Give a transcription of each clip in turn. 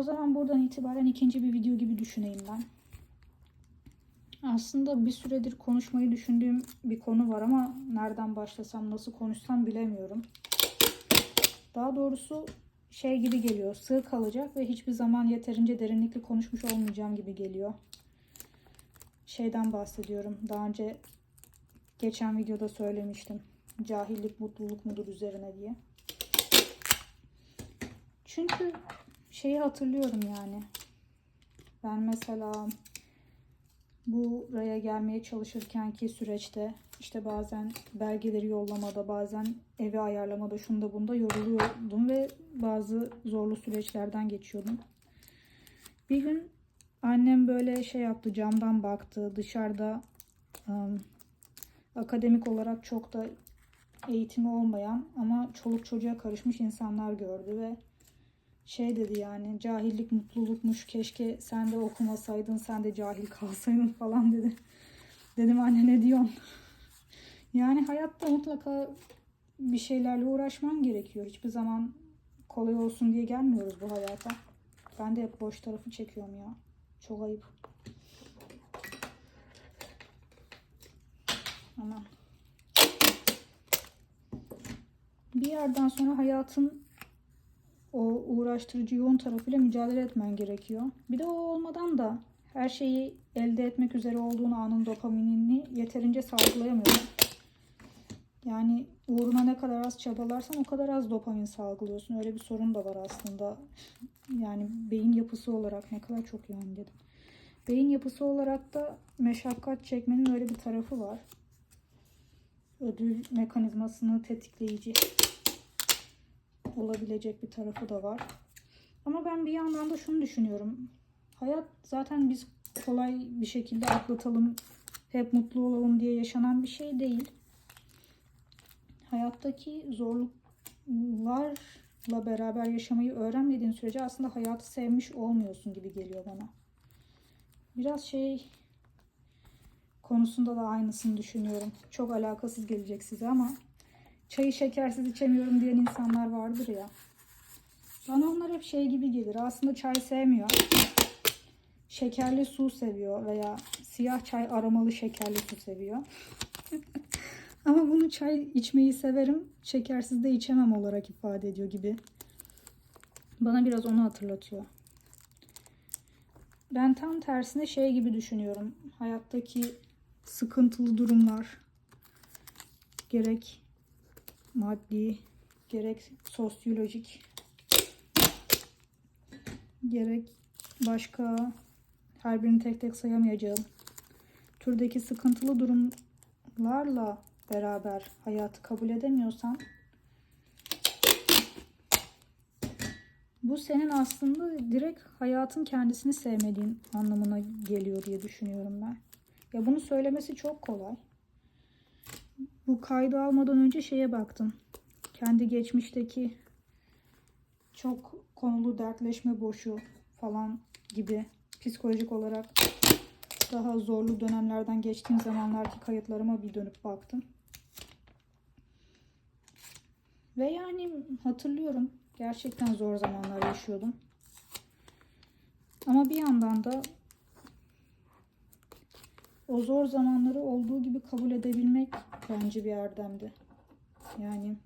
O zaman buradan itibaren ikinci bir video gibi düşüneyim ben. Aslında bir süredir konuşmayı düşündüğüm bir konu var ama nereden başlasam, nasıl konuşsam bilemiyorum. Daha doğrusu şey gibi geliyor, sığ kalacak ve hiçbir zaman yeterince derinlikli konuşmuş olmayacağım gibi geliyor. Şeyden bahsediyorum. Daha önce geçen videoda söylemiştim. Cahillik mutluluk mudur üzerine diye. Çünkü şeyi hatırlıyorum yani. Ben mesela buraya gelmeye çalışırkenki süreçte işte bazen belgeleri yollamada, bazen evi ayarlamada, şunda bunda yoruluyordum ve bazı zorlu süreçlerden geçiyordum. Bir gün annem böyle şey yaptı, camdan baktı. Dışarıda ım, akademik olarak çok da eğitimi olmayan ama çoluk çocuğa karışmış insanlar gördü ve şey dedi yani cahillik mutlulukmuş keşke sen de okumasaydın sen de cahil kalsaydın falan dedi. Dedim anne ne diyorsun? Yani hayatta mutlaka bir şeylerle uğraşman gerekiyor. Hiçbir zaman kolay olsun diye gelmiyoruz bu hayata. Ben de hep boş tarafı çekiyorum ya. Çok ayıp. Aman. Bir yerden sonra hayatın o uğraştırıcı yoğun tarafıyla mücadele etmen gerekiyor. Bir de o olmadan da her şeyi elde etmek üzere olduğun anın dopaminini yeterince salgılayamıyorsun. Yani uğruna ne kadar az çabalarsan o kadar az dopamin salgılıyorsun. Öyle bir sorun da var aslında. Yani beyin yapısı olarak ne kadar çok yani dedim. Beyin yapısı olarak da meşakkat çekmenin öyle bir tarafı var. Ödül mekanizmasını tetikleyici olabilecek bir tarafı da var. Ama ben bir yandan da şunu düşünüyorum. Hayat zaten biz kolay bir şekilde atlatalım, hep mutlu olalım diye yaşanan bir şey değil. Hayattaki zorluklarla beraber yaşamayı öğrenmediğin sürece aslında hayatı sevmiş olmuyorsun gibi geliyor bana. Biraz şey konusunda da aynısını düşünüyorum. Çok alakasız gelecek size ama çayı şekersiz içemiyorum diyen insanlar vardır ya. Bana onlar hep şey gibi gelir. Aslında çay sevmiyor. Şekerli su seviyor veya siyah çay aromalı şekerli su seviyor. Ama bunu çay içmeyi severim, şekersiz de içemem olarak ifade ediyor gibi. Bana biraz onu hatırlatıyor. Ben tam tersine şey gibi düşünüyorum. Hayattaki sıkıntılı durumlar gerek maddi gerek sosyolojik gerek başka her birini tek tek sayamayacağım türdeki sıkıntılı durumlarla beraber hayatı kabul edemiyorsan bu senin aslında direkt hayatın kendisini sevmediğin anlamına geliyor diye düşünüyorum ben. Ya bunu söylemesi çok kolay. Bu kaydı almadan önce şeye baktım. Kendi geçmişteki çok konulu dertleşme boşu falan gibi psikolojik olarak daha zorlu dönemlerden geçtiğim zamanlarki kayıtlarıma bir dönüp baktım. Ve yani hatırlıyorum gerçekten zor zamanlar yaşıyordum. Ama bir yandan da o zor zamanları olduğu gibi kabul edebilmek bence bir erdemdi. Yani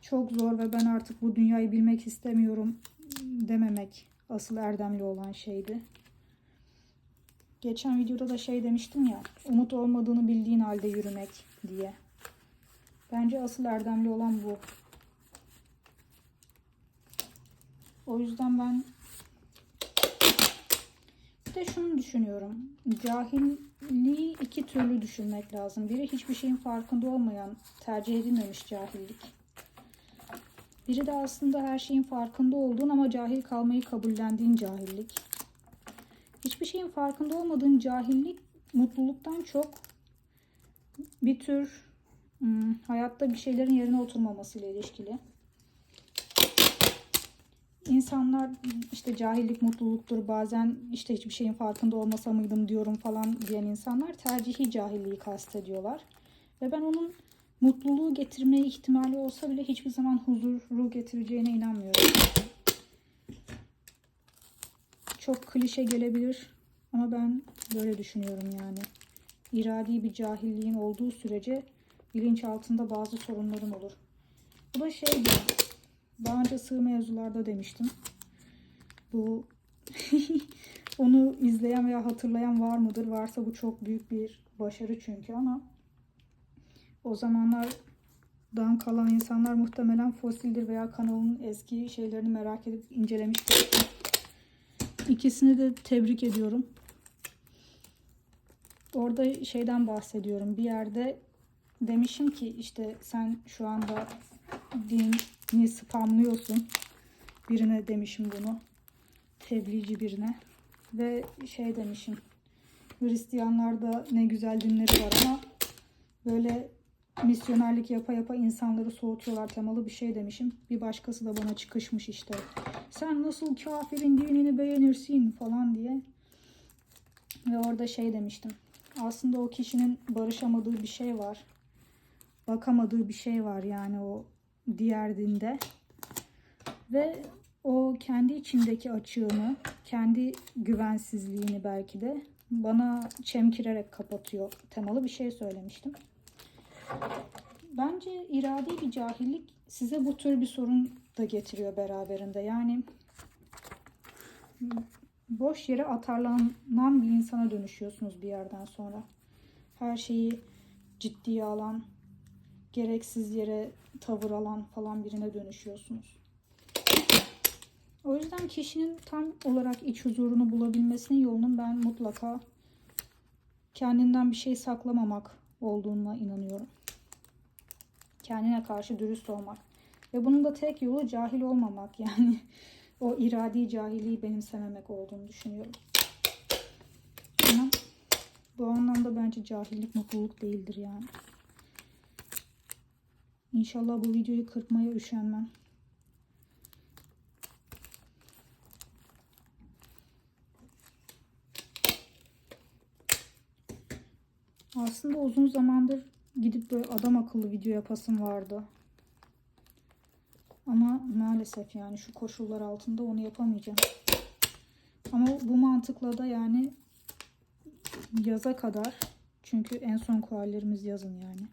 çok zor ve ben artık bu dünyayı bilmek istemiyorum dememek asıl erdemli olan şeydi. Geçen videoda da şey demiştim ya, umut olmadığını bildiğin halde yürümek diye. Bence asıl erdemli olan bu. O yüzden ben de şunu düşünüyorum. Cahilliği iki türlü düşünmek lazım. Biri hiçbir şeyin farkında olmayan, tercih edilmemiş cahillik. Biri de aslında her şeyin farkında olduğun ama cahil kalmayı kabullendiğin cahillik. Hiçbir şeyin farkında olmadığın cahillik mutluluktan çok bir tür hmm, hayatta bir şeylerin yerine oturmamasıyla ilişkili. İnsanlar işte cahillik mutluluktur bazen işte hiçbir şeyin farkında olmasa mıydım diyorum falan diyen insanlar tercihi cahilliği kastediyorlar. Ve ben onun mutluluğu getirmeye ihtimali olsa bile hiçbir zaman huzuru getireceğine inanmıyorum. çok klişe gelebilir ama ben böyle düşünüyorum yani. İradi bir cahilliğin olduğu sürece bilinç altında bazı sorunların olur. Bu da şey gibi. Daha önce sığ mevzularda demiştim. Bu onu izleyen veya hatırlayan var mıdır? Varsa bu çok büyük bir başarı çünkü ama o zamanlardan kalan insanlar muhtemelen fosildir veya kanalın eski şeylerini merak edip incelemiştir. İkisini de tebrik ediyorum. Orada şeyden bahsediyorum. Bir yerde demişim ki işte sen şu anda dini spamlıyorsun. Birine demişim bunu. Tebliğci birine. Ve şey demişim. Hristiyanlarda ne güzel dinleri var ama böyle misyonerlik yapa yapa insanları soğutuyorlar temalı bir şey demişim. Bir başkası da bana çıkışmış işte. Sen nasıl kafirin dinini beğenirsin falan diye. Ve orada şey demiştim. Aslında o kişinin barışamadığı bir şey var. Bakamadığı bir şey var yani o diğer dinde. Ve o kendi içindeki açığını, kendi güvensizliğini belki de bana çemkirerek kapatıyor temalı bir şey söylemiştim. Bence iradi bir cahillik size bu tür bir sorun da getiriyor beraberinde. Yani boş yere atarlanan bir insana dönüşüyorsunuz bir yerden sonra. Her şeyi ciddiye alan, gereksiz yere tavır alan falan birine dönüşüyorsunuz. O yüzden kişinin tam olarak iç huzurunu bulabilmesinin yolunun ben mutlaka kendinden bir şey saklamamak olduğuna inanıyorum. Kendine karşı dürüst olmak. Ve bunun da tek yolu cahil olmamak. Yani o iradi cahiliği benimsememek olduğunu düşünüyorum. Bu anlamda bence cahillik mutluluk değildir yani. İnşallah bu videoyu kırpmaya üşenmem. Aslında uzun zamandır gidip böyle adam akıllı video yapasım vardı. Ama maalesef yani şu koşullar altında onu yapamayacağım. Ama bu mantıkla da yani yaza kadar çünkü en son koallerimiz yazın yani.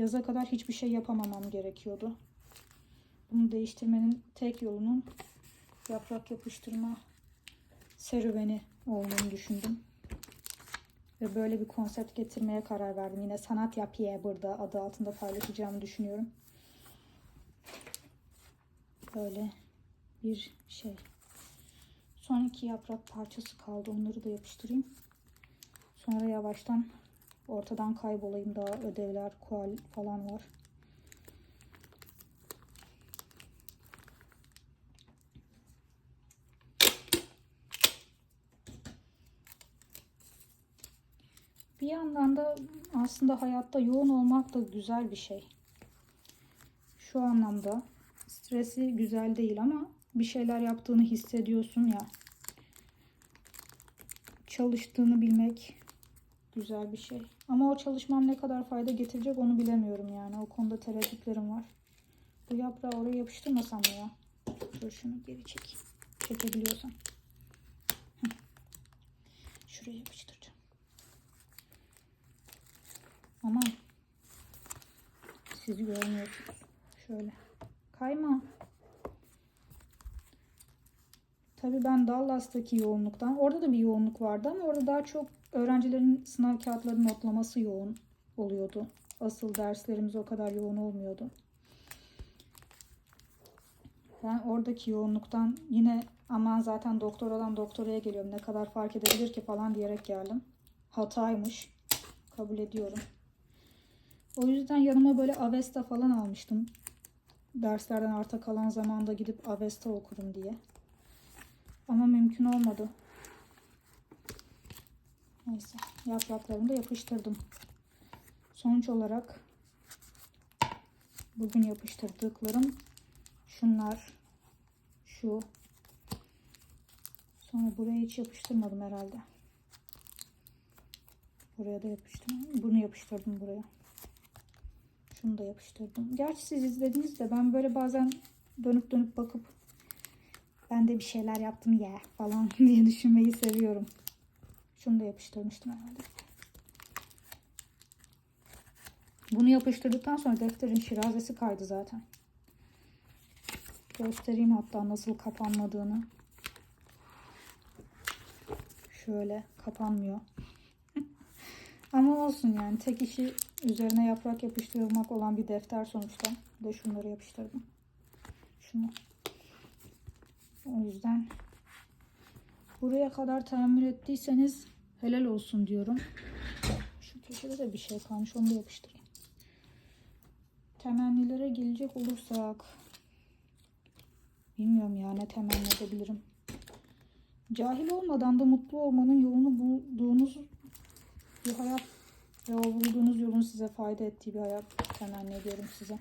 Yaza kadar hiçbir şey yapamamam gerekiyordu. Bunu değiştirmenin tek yolunun yaprak yapıştırma serüveni olduğunu düşündüm. Ve böyle bir konsept getirmeye karar verdim. Yine sanat yapıya burada adı altında paylaşacağımı düşünüyorum. Böyle bir şey. Son iki yaprak parçası kaldı. Onları da yapıştırayım. Sonra yavaştan ortadan kaybolayım. Daha ödevler, kual falan var. Bir yandan da aslında hayatta yoğun olmak da güzel bir şey. Şu anlamda stresi güzel değil ama bir şeyler yaptığını hissediyorsun ya. Çalıştığını bilmek güzel bir şey. Ama o çalışmam ne kadar fayda getirecek onu bilemiyorum yani. O konuda tereddütlerim var. Bu yaprağı oraya yapıştırmasam ya? Dur şunu geri çek. Çekebiliyorsam. Şuraya yapıştıracağım. Aman. Sizi görmüyorsunuz. Şöyle. Kayma. Tabii ben Dallas'taki yoğunluktan, orada da bir yoğunluk vardı ama orada daha çok öğrencilerin sınav kağıtları notlaması yoğun oluyordu. Asıl derslerimiz o kadar yoğun olmuyordu. Ben oradaki yoğunluktan yine aman zaten doktor olan doktoraya geliyorum ne kadar fark edebilir ki falan diyerek geldim. Hataymış. Kabul ediyorum. O yüzden yanıma böyle Avesta falan almıştım. Derslerden arta kalan zamanda gidip Avesta okurum diye. Ama mümkün olmadı. Neyse yapraklarını da yapıştırdım. Sonuç olarak bugün yapıştırdıklarım şunlar. Şu. Sonra buraya hiç yapıştırmadım herhalde. Buraya da yapıştırdım. Bunu yapıştırdım buraya. Şunu da yapıştırdım. Gerçi siz izlediniz de ben böyle bazen dönüp dönüp bakıp ben de bir şeyler yaptım ya falan diye düşünmeyi seviyorum. Şunu da yapıştırmıştım herhalde. Bunu yapıştırdıktan sonra defterin şirazesi kaydı zaten. Göstereyim hatta nasıl kapanmadığını. Şöyle kapanmıyor. Ama olsun yani tek işi üzerine yaprak yapıştırılmak olan bir defter sonuçta. Bir de şunları yapıştırdım. Şunu. O yüzden buraya kadar tahammül ettiyseniz helal olsun diyorum. Şu köşede de bir şey kalmış onu da yapıştırayım. Temennilere gelecek olursak bilmiyorum ya ne temenni edebilirim. Cahil olmadan da mutlu olmanın yolunu bulduğunuz bir hayat ve o bulduğunuz yolun size fayda ettiği bir hayat temenni ediyorum size.